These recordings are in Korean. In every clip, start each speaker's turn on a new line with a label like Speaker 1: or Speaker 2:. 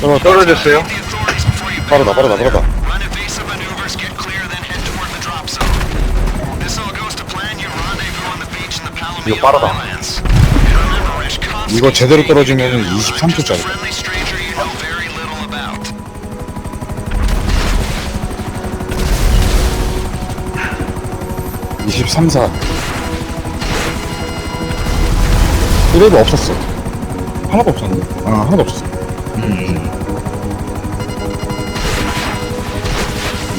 Speaker 1: 떨어,
Speaker 2: 떨어졌어요?
Speaker 1: 빠르다, 빠르다, 빠르다.
Speaker 3: Run evasive maneuvers, get clear, then head toward the drop zone. This all goes to plan. You rendezvous on the beach in the Palomino
Speaker 1: 이거 빠르다.
Speaker 3: Islands. And remember, Reshkovsky
Speaker 1: 이거 제대로 떨어지면
Speaker 3: a
Speaker 1: 23초 짜리.
Speaker 3: friendly stranger you know very little about.
Speaker 1: 23, 4. 1회도 없었어. 하나도 없었는데? 아, 하나도 없었어.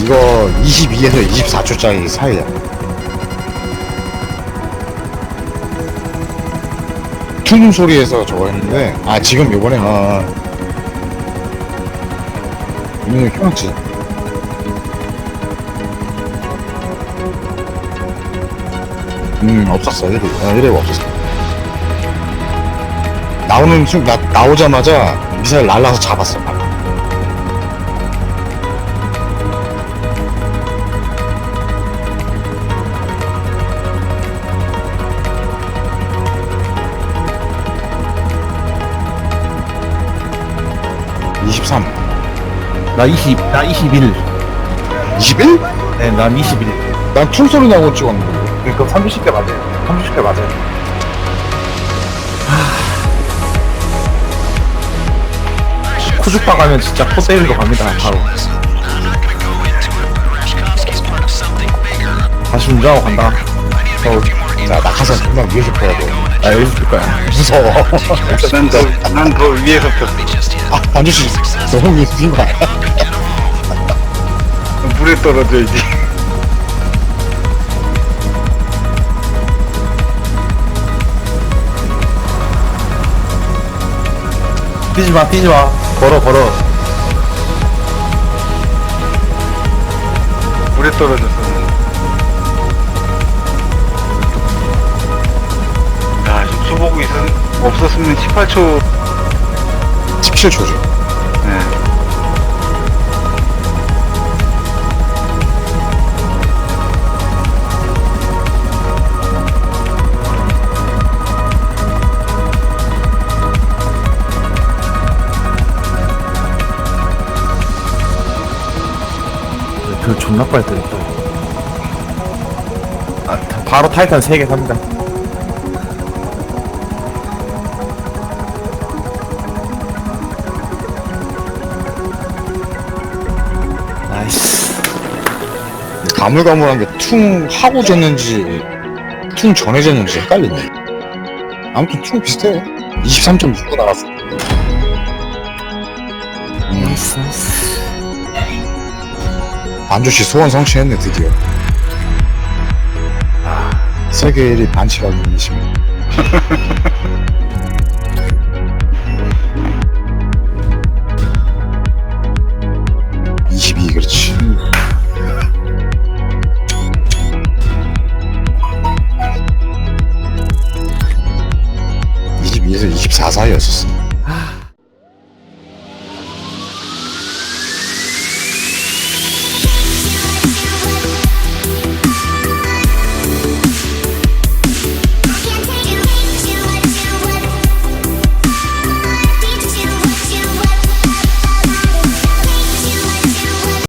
Speaker 1: 이거 22에서 24초짜리 사이야. 퉁 소리에서 저거 했는데, 아, 지금 요번에, 아. 이거 켜놨지. 음, 없었어. 1회, 아, 1회가 없었어. 나오는 순, 나, 나오자마자 미사일 날라서 잡았어. 바로. (23)
Speaker 4: 나 20, 나 21.
Speaker 1: 21?
Speaker 4: 네, 난 21.
Speaker 1: 난 툴 소리 나고 찍었는데
Speaker 4: 그러니까 30개 맞아요. 30개 맞아요. 쿠주파 가면 진짜 포 때리러 갑니다, 바로. 다시 운전하고 간다. 서울.
Speaker 1: 자 낙하산 정말 위에서 펴야
Speaker 4: 돼나 여기서 줄 거야.
Speaker 1: 무서워
Speaker 2: 난 더, 난더 위에서 폈어.
Speaker 1: 아 반주씨 너무 위에서 뛴거 아니야?
Speaker 2: 물에 떨어져야지.
Speaker 4: 뛰지 마, 뛰지 마. 걸어, 걸어.
Speaker 2: 물에 떨어졌어. 야, 육수 보고 있 없었으면 18초.
Speaker 1: 17초죠
Speaker 2: 네.
Speaker 4: 그 존나 빨리 때렸다. 아, 다- 바로 타이탄 3개 삽니다. 나이스.
Speaker 1: 가물가물한 게 퉁 하고 졌는지 퉁 전에 졌는지 헷갈리네 아무튼 퉁 비슷해 23.6도 나갔어 음,
Speaker 4: 나이스, 나이스.
Speaker 1: 반주씨 소원 성취했네 드디어. 아, 세계 1위 반칙하기이시면. 22 그렇지. (22에서 24 사이였었어